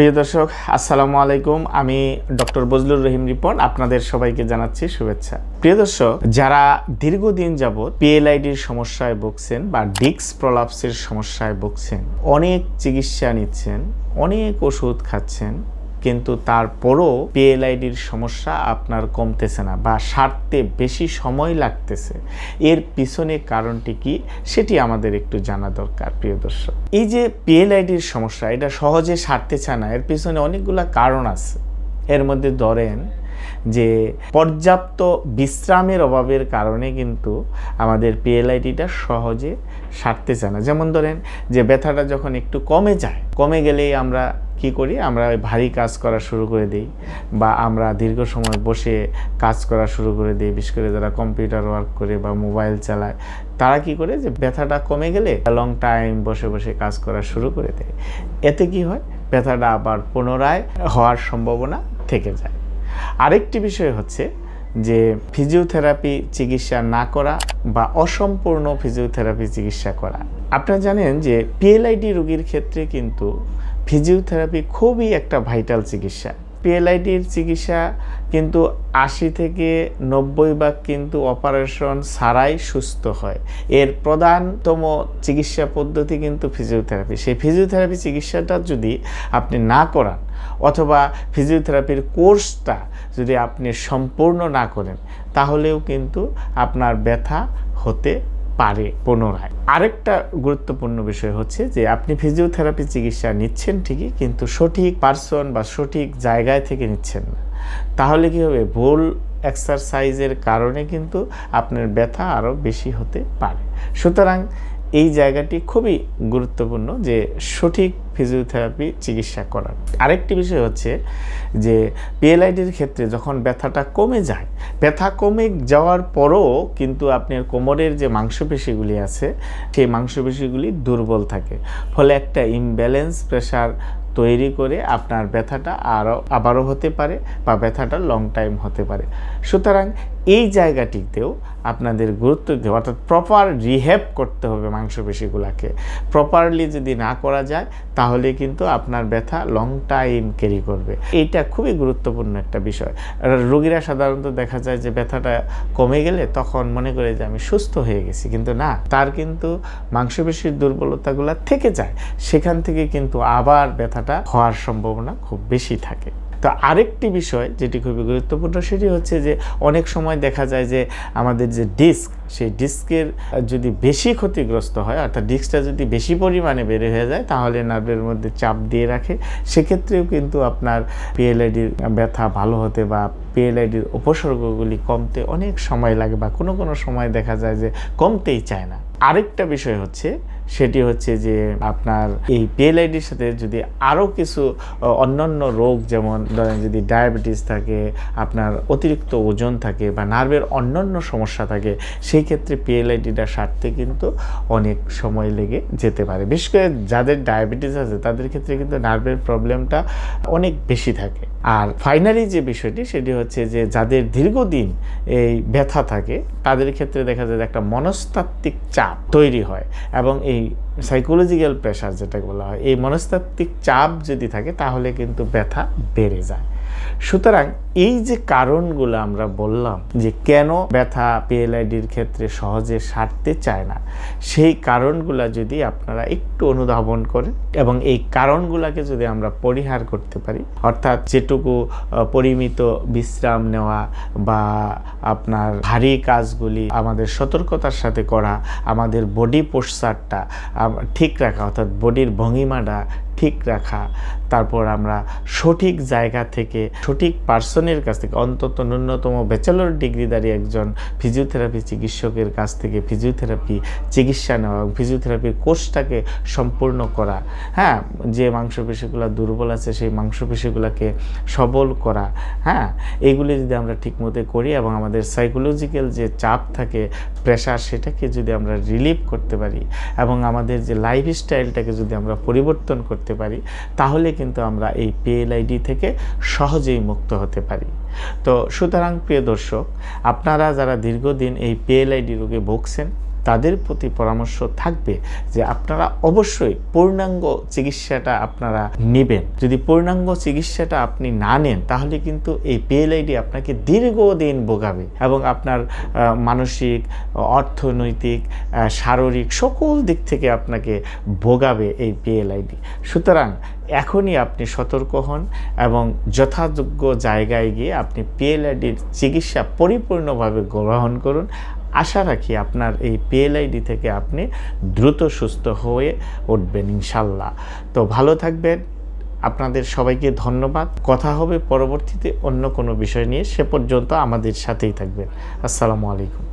প্রিয় দর্শক, আসসালামু আলাইকুম। আমি ডক্টর বজলুর রহিম রিপন, আপনাদের সবাইকে জানাচ্ছি শুভেচ্ছা। প্রিয় দর্শক, যারা দীর্ঘদিন যাবৎ পিএলআইডির সমস্যায় ভুগছেন বা ডিক্স প্রলাপসের সমস্যায় ভুগছেন, অনেক চিকিৎসা নিচ্ছেন, অনেক ওষুধ খাচ্ছেন কিন্তু তারপরও পিএলআইডির সমস্যা আপনার কমতেছে না বা সারতে বেশি সময় লাগতেছে। এর পিছনে কারণটি কি সেটি আমাদের একটু জানা দরকার, প্রিয় দর্শক। এই যে পিএলআইডির সমস্যা, এটা সহজে সারতে চায় না, এর পিছনে অনেকগুলো কারণ আছে। এর মধ্যে ধরেন যে পর্যাপ্ত বিশ্রামের অভাবের কারণে কিন্তু আমাদের পিএলআইটিটা সহজে সারতে চায় না। যেমন ধরেন যে ব্যথাটা যখন একটু কমে যায়, কমে গেলেই আমরা কি করি? আমরা ভারী কাজ করা শুরু করে দিই বা আমরা দীর্ঘ সময় বসে কাজ করা শুরু করে দিই। বিশেষ করে যারা কম্পিউটার ওয়ার্ক করে বা মোবাইল চালায়, তারা কি করে যে ব্যথাটা কমে গেলে লং টাইম বসে বসে কাজ করা শুরু করে দেয়। এতে কি হয়? ব্যথাটা আবার পুনরায় হওয়ার সম্ভাবনা থেকে যায়। আরেকটি বিষয় হচ্ছে যে ফিজিওথেরাপি চিকিৎসা না করা বা অসম্পূর্ণ ফিজিওথেরাপি চিকিৎসা করা। আপনারা জানেন যে পিএলআইডি রোগীর ক্ষেত্রে কিন্তু ফিজিওথেরাপি খুবই একটা ভাইটাল চিকিৎসা। পিএলআইডির চিকিৎসা কিন্তু আশি থেকে নব্বই ভাগ কিন্তু অপারেশন ছাড়াই সুস্থ হয়। এর প্রধানতম চিকিৎসা পদ্ধতি কিন্তু ফিজিওথেরাপি সেই ফিজিওথেরাপি চিকিৎসাটা যদি আপনি না করান অথবা ফিজিওথেরাপির কোর্সটা যদি আপনি সম্পূর্ণ না করেন, তাহলেও কিন্তু আপনার ব্যথা হতে পারে পুনরায়। আরেকটা গুরুত্বপূর্ণ বিষয় হচ্ছে যে, আপনি ফিজিওথেরাপি চিকিৎসা নিচ্ছেন ঠিকই, কিন্তু সঠিক পার্সন বা সঠিক জায়গায় থেকে নিচ্ছেন না। তাহলে কী হবে? ভুল এক্সারসাইজের কারণে কিন্তু আপনার ব্যথা আরও বেশি হতে পারে। সুতরাং এই জায়গাটি খুবই গুরুত্বপূর্ণ যে সঠিক ফিজিওথেরাপি চিকিৎসা করার। আরেকটি বিষয় হচ্ছে যে পিএলআইডির ক্ষেত্রে যখন ব্যথাটা কমে যায়, ব্যথা কমে যাওয়ার পরও কিন্তু আপনার কোমরের যে মাংসপেশিগুলি আছে, সেই মাংসপেশিগুলি দুর্বল থাকে। ফলে একটা ইমব্যালেন্স প্রেশার তৈরি করে আপনার ব্যথাটা আরও, আবারও হতে পারে বা ব্যথাটা লং টাইম হতে পারে। সুতরাং এই জায়গাটিতেও আপনাদের গুরুত্ব দিতে অর্থাৎ প্রপার রিহ্যাব করতে হবে মাংসপেশিগুলোকে। প্রপারলি যদি না করা যায়, তাহলে কিন্তু আপনার ব্যথা লং টাইম ক্যারি করবে। এইটা খুবই গুরুত্বপূর্ণ একটা বিষয়। রোগীরা সাধারণত দেখা যায় যে ব্যথাটা কমে গেলে তখন মনে করে যে আমি সুস্থ হয়ে গেছি, কিন্তু না, তার কিন্তু মাংসপেশির দুর্বলতাগুলো থেকে যায়। সেখান থেকে কিন্তু আবার ব্যথাটা হওয়ার সম্ভাবনা খুব বেশি থাকে। তো আরেকটি বিষয় যেটি খুবই গুরুত্বপূর্ণ, সেটি হচ্ছে যে অনেক সময় দেখা যায় যে আমাদের যে ডিস্ক, সেই ডিস্কের যদি বেশি ক্ষতিগ্রস্ত হয়, অর্থাৎ ডিস্কটা যদি বেশি পরিমাণে বেড়ে হয়ে যায়, তাহলে নার্ভের মধ্যে চাপ দিয়ে রাখে। সেক্ষেত্রেও কিন্তু আপনার পিএলআইডির ব্যথা ভালো হতে বা পিএলআইডির উপসর্গগুলি কমতে অনেক সময় লাগে বা কোনো কোনো সময় দেখা যায় যে কমতেই চায় না। আরেকটা বিষয় হচ্ছে সেটি হচ্ছে যে আপনার এই পিএলআইডির সাথে যদি আরও কিছু অন্যান্য রোগ যেমন ধরেন যদি ডায়াবেটিস থাকে, আপনার অতিরিক্ত ওজন থাকে বা নার্ভের অন্যান্য সমস্যা থাকে, সেই ক্ষেত্রে পিএলআইডিটা সারতে কিন্তু অনেক সময় লেগে যেতে পারে। বিশেষ করে যাদের ডায়াবেটিস আছে, তাদের ক্ষেত্রে কিন্তু নার্ভের প্রবলেমটা অনেক বেশি থাকে। আর ফাইনালি যে বিষয়টি, সেটি হচ্ছে যে যাদের দীর্ঘদিন এই ব্যথা থাকে, তাদের ক্ষেত্রে দেখা যায় যে একটা মনস্তাত্ত্বিক চাপ তৈরি হয় এবং এই সাইকোলজিক্যাল প্রেশার যেটা বলা হয়, এই মনস্তাত্ত্বিক চাপ যদি থাকে, তাহলে কিন্তু ব্যথা বেড়ে যায়। সুতরাং এই যে কারণগুলো আমরা বললাম যে কেন ব্যথা পিএলআইডির ক্ষেত্রে সহজে সারতে চায় না, সেই কারণগুলো যদি আপনারা একটু অনুধাবন করেন এবং এই কারণগুলোকে যদি আমরা পরিহার করতে পারি, অর্থাৎ যেটুকু পরিমিত বিশ্রাম নেওয়া বা আপনার ভারী কাজগুলি আমাদের সতর্কতার সাথে করা, আমাদের বডি পোস্টারটা ঠিক রাখা, অর্থাৎ বডির ভঙ্গিমাটা ঠিক রাখা, তারপর আমরা সঠিক জায়গা থেকে, সঠিক পার্সনের কাছ থেকে, অন্তত ন্যূনতম ব্যাচেলর ডিগ্রিধারী একজন ফিজিওথেরাপি চিকিৎসকের কাছ থেকে ফিজিওথেরাপি চিকিৎসা নেওয়া ফিজিওথেরাপির কোর্সটাকে সম্পূর্ণ করা। হ্যাঁ যে মাংসপেশিগুলো দুর্বল আছে, সেই মাংসপেশিগুলোকে সবল করা। হ্যাঁ এইগুলি যদি আমরা ঠিকমতো করি এবং আমাদের সাইকোলজিক্যাল যে চাপ থাকে প্রেশার সেটাকে যদি আমরা রিলিভ করতে পারি এবং আমাদের যে লাইফস্টাইলটাকে যদি আমরা পরিবর্তন করতে পারি, তাহলে কিন্তু আমরা এই পিএলআইডি থেকে সহজেই মুক্ত হতে পারি। তো সুতরাং প্রিয় দর্শক, আপনারা যারা দীর্ঘদিন এই পিএলআইডি রোগে ভুগছেন তাদের প্রতি পরামর্শ থাকবে যে আপনারা অবশ্যই পূর্ণাঙ্গ চিকিৎসাটা আপনারা নেবেন। যদি পূর্ণাঙ্গ চিকিৎসাটা আপনি না নেন, তাহলে কিন্তু এই পিএলআইডি আপনাকে দীর্ঘদিন ভোগাবে এবং আপনার মানসিক, অর্থনৈতিক শারীরিক সকল দিক থেকে আপনাকে ভোগাবে এই পিএলআইডি। সুতরাং এখনই আপনি সতর্ক হন এবং যথাযোগ্য জায়গায় গিয়ে আপনি পিএলআইডির চিকিৎসা পরিপূর্ণভাবে গ্রহণ করুন। আশা রাখি আপনার এই পিএলআইডি থেকে আপনি দ্রুত সুস্থ হয়ে উঠবেন ইনশাল্লাহ। তো ভালো থাকবেন। আপনাদের সবাইকে ধন্যবাদ। কথা হবে পরবর্তীতে অন্য কোনো বিষয় নিয়ে। সে পর্যন্ত আমাদের সাথেই থাকবেন। আসসালামু আলাইকুম।